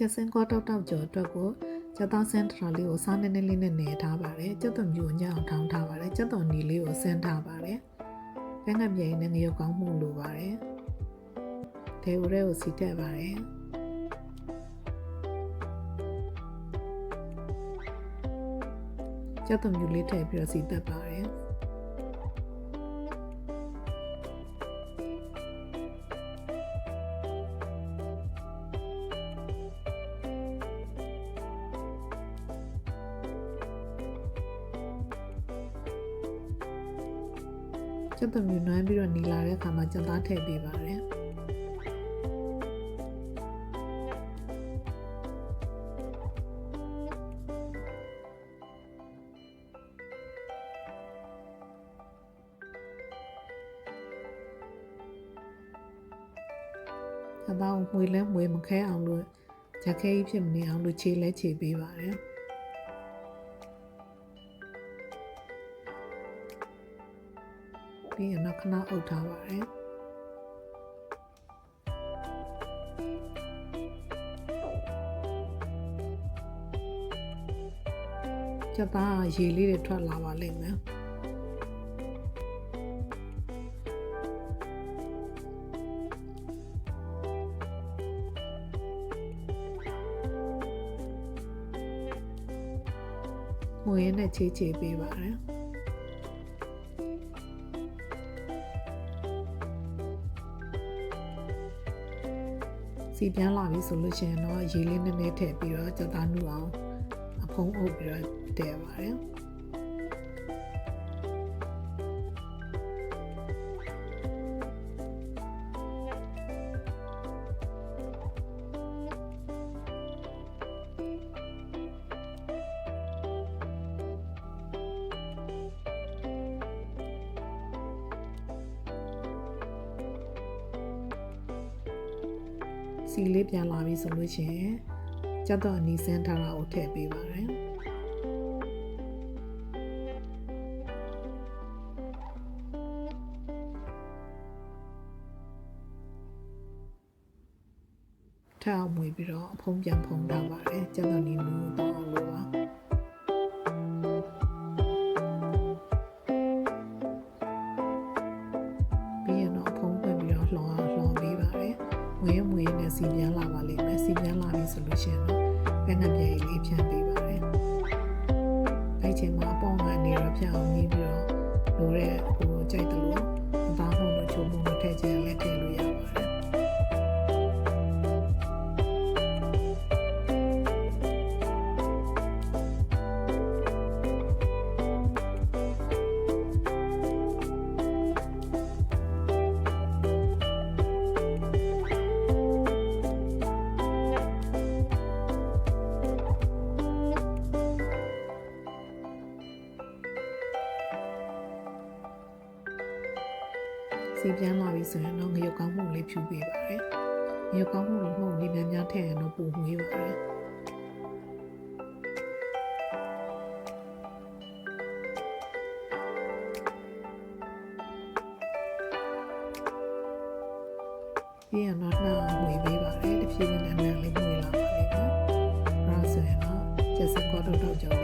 ကျက်စင်းကောတောက်တောက်ကျော်အတွက်ကိုကျက်သားစင်းထရာလေးကိုစားနေနေလေးနဲ့နေထားပါတယ်ကျက်သွန်မျိုးညအောင်ထောင်းထားပါတယ်ကျက်သွန်နီလေးကိုဆင်းထားပါတယ်ဘဲငတ်မြိုင်နဲ့ငရုတ်ကောင်းမှုလိုပါတယ်ဒေဝရဲကိုစီတက်ပါတယ်ကျက်သွန်မျိုးလေးထည့်ပြီးတော့စီတက်ပါတယ် ကျက်သွန်မြူနွမ်းပြီးတော့နီလာတဲ့အခါမှာကျက်သားထည့်ပေးပါတယ်ကျက်သားကိုမှွေလဲမှွေမခဲအောင်လို့ဂျက်ခဲကြီးဖြစ်မနေအောင်လို့ခြေလဲခြေပေးပါတယ် ပြီးရင်တော့ခဏအုပ်ထားပါတယ်ကျက်သားကရေလေးတွေထွက်လာပါလိမ့်မယ်ငွေနဲ့ချေးချေးပေးပါတယ် စီပြန်လာပြီဆိုလို့ရှိရင်တော့ရေလေးနည်းနည်းထည့်ပြီးတော့ကြက်သားနူအောင်အဖုံးအုပ်ပြီးတော့တည်ပါတယ် စီလေးပြန်လာပြီဆိုလို့ရှိရင်ကြက်တော့အနီးစင်းထားတာကိုထည့်ပေးပါတယ်ထားအောင်မွေပြီးတော့အဖုံးပြန်ဖုံးထားပါတယ်ကြက်တော့နီနူတော့အောင်လို့ပါပြီး မွေးနဲ့စီပြန်လာပါလိမ့်မယ်စီပြန်လာပြီဆိုလို့ရှိရင်တော့ဘယ်နှပြည့်လေးဖြန့်ပေးပါတယ်အဲ့ချိန်မှာအပေါင်းကနေတော့ဖြန့်အောင်ပြီးပြီးတော့လိုတဲ့ဟိုကြိုက် စီပြန်လာပြီဆိုရင်တော့ငရုတ်ကောင်းမှုလေးဖြူပေးပါရယ်ငရုတ်ကောင်းမှုမှုလေးများများထည့်ရင်တော့ပုံမွေးပါရယ်ပြန်ရတော့နှာမွေးပေးပါရယ်တဖြည်းဖြည်းနဲ့လည်းမွေးလာပါလိမ့်မယ်ဒါဆိုရင်တော့ကျက်စကောတော့တော့ကြော